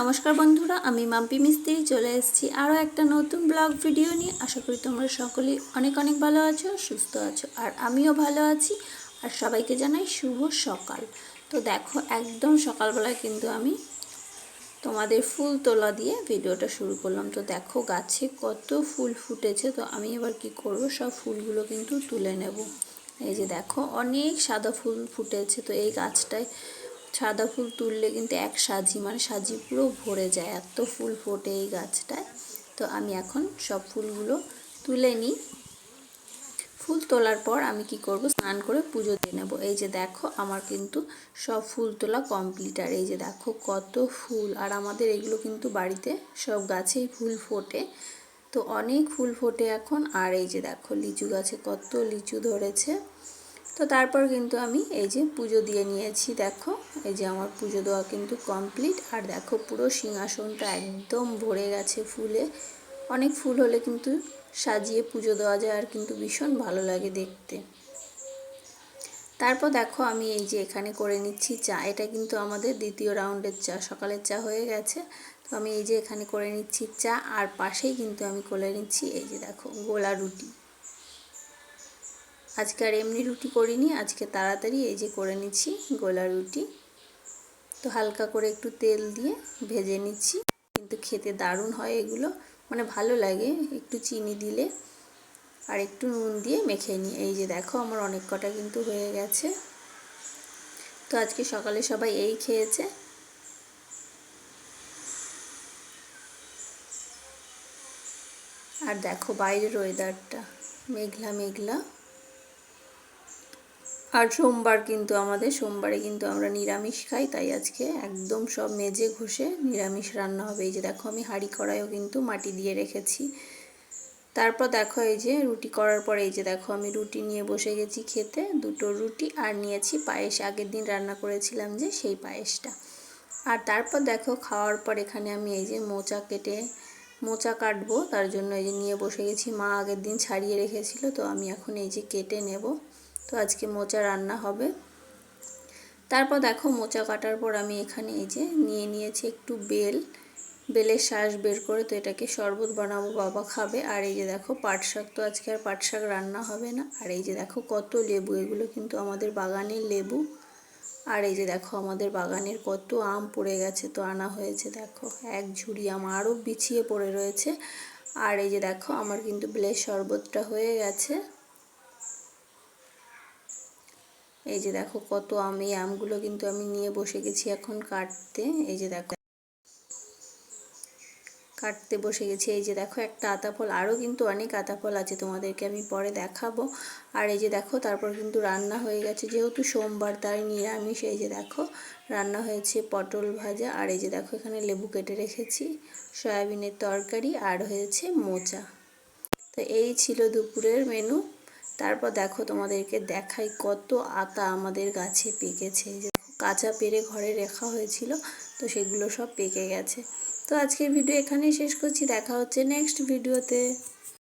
নমস্কার বন্ধুরা, আমি মাম্পি মিস্ত্রি, চলে এসেছি আরও একটা নতুন ব্লগ ভিডিও নিয়ে। আশা করি তোমরা সকলেই অনেক অনেক ভালো আছো, সুস্থ আছো, আর আমিও ভালো আছি। আর সবাইকে জানাই শুভ সকাল। তো দেখো, একদম সকালবেলায় কিন্তু আমি তোমাদের ফুল তোলা দিয়ে ভিডিওটা শুরু করলাম। তো দেখো, গাছে কত ফুল ফুটেছে। তো আমি এবার কি করব, সব ফুলগুলো কিন্তু তুলে নেব। এই যে দেখো, অনেক সাদা ফুল ফুটেছে। তো এই গাছটায় সাদা ফুল তুললে কিন্তু এক সাজি মানে সাজি পুরো ভরে যায়। এত ফুল ফোটে এই গাছটায়। তো আমি এখন সব ফুলগুলো তুলে নিই। ফুল তোলার পর আমি কি করব? স্নান করে পুজো দিয়ে নেব। এই যে দেখো, আমার কিন্তু সব ফুল তোলা কমপ্লিট। আর এই যে দেখো কত ফুল। আর আমাদের এগুলো কিন্তু বাড়িতে সব গাছেই ফুল ফোটে। তো অনেক ফুল ফোটে এখন। আর এই যে দেখো লিচু গাছে কত লিচু ধরেছে। তো তারপর কিন্তু আমি এই যে পুজো দিয়ে নিয়েছি, দেখো। এই যে আমার পুজো দেওয়া কিন্তু কমপ্লিট আর দেখো পুরো সিংহাসনটা একদম ভরে গেছে ফুলে। অনেক ফুল হলে কিন্তু সাজিয়ে পুজো দেওয়া যায় আর কিন্তু ভীষণ ভালো লাগে দেখতে। তারপর দেখো আমি এই যে এখানে করে নিচ্ছি চা। এটা কিন্তু আমাদের দ্বিতীয় রাউন্ডের চা, সকালের চা হয়ে গেছে। তো আমি এই যে এখানে করে নিচ্ছি চা। আর পাশেই কিন্তু আমি করে নিচ্ছি এই যে দেখো গোলা রুটি। আজকে আর এমনি রুটি করিনি, আজকে তাড়াতাড়ি এই যে করে নিচ্ছি গোলা রুটি। তো হালকা করে একটু তেল দিয়ে ভেজে নিচ্ছি, কিন্তু খেতে দারুণ হয় এগুলো মানে ভালো লাগে একটু চিনি দিলে। আর একটু নুন দিয়ে মেখে নিই এই যে দেখো আমার অনেক কটা কিন্তু হয়ে গেছে। তো আজকে সকালে সবাই এই খেয়েছে। আর দেখো বাইরের ওয়েদারটা মেঘলা মেঘলা। আর সোমবার কিন্তু আমাদের, সোমবারে কিন্তু আমরা নিরামিষ খাই, তাই আজকে একদম সব মেজে ঘষে নিরামিষ রান্না হবে। এই যে দেখো আমি হাঁড়ি কড়াইও কিন্তু মাটি দিয়ে রেখেছি। তারপর দেখো এই যে রুটি করার পরে এই যে দেখো আমি রুটি নিয়ে বসে গেছি খেতে, দুটো রুটি আর নিয়েছি পায়েস। আগের দিন রান্না করেছিলাম যে সেই পায়েসটা। আর তারপর দেখো খাওয়ার পর এখানে আমি এই যে মোচা কেটে, মোচা কাটবো, তার জন্য এই যে নিয়ে বসে গেছি। মা আগের দিন ছাড়িয়ে রেখেছিল, তো আমি এখন এই যে কেটে নেব। তো আজকে মোচা রান্না হবে। তারপর দেখো মোচা কাটার পর আমি এখানে এই যে নিয়ে নিয়েছি একটু বেল। বেলের শ্বাস বের করে তো এটাকে শরবত বানাবো, বাবা খাবে। আর এই যে দেখো পাট শাক তো আজকে আর পাট শাক রান্না হবে না। আর এই যে দেখো কত লেবু, এগুলো কিন্তু আমাদের বাগানের লেবু। আর এই যে দেখো আমাদের বাগানের কত আম পড়ে গেছে, তো আনা হয়েছে দেখো। এক ঝুড়ি আম আরও বিছিয়ে পড়ে রয়েছে। আর এই যে দেখো আমার কিন্তু বেলের শরবতটা হয়ে গেছে। এই যে দেখো কত আম, এই আমগুলো কিন্তু আমি নিয়ে বসে গেছি এখন কাটতে। এই যে দেখো, কাটতে বসে গেছি। এই যে দেখো একটা আতাফল আরও কিন্তু অনেক আতাফল আছে তোমাদেরকে আমি পরে দেখাবো। আর এই যে দেখো, তারপর কিন্তু রান্না হয়ে গেছে। যেহেতু সোমবার, তাই নিরামিষ। এই যে দেখো, রান্না হয়েছে পটল ভাজা। আর এই যে দেখো, এখানে লেবু কেটে রেখেছি, সয়াবিনের তরকারি। আর হয়েছে মোচা। তো এই ছিল দুপুরের মেনু তারপর দেখো তোমাদেরকে দেখাই কত আতা আমাদের গাছে পেকেছে। কাঁচা পেরে ঘরে রাখা হয়েছিল, তো সেগুলো সব পেকে গেছে। তো আজকের ভিডিও এখানেই শেষ করছি, দেখা হচ্ছে নেক্সট ভিডিওতে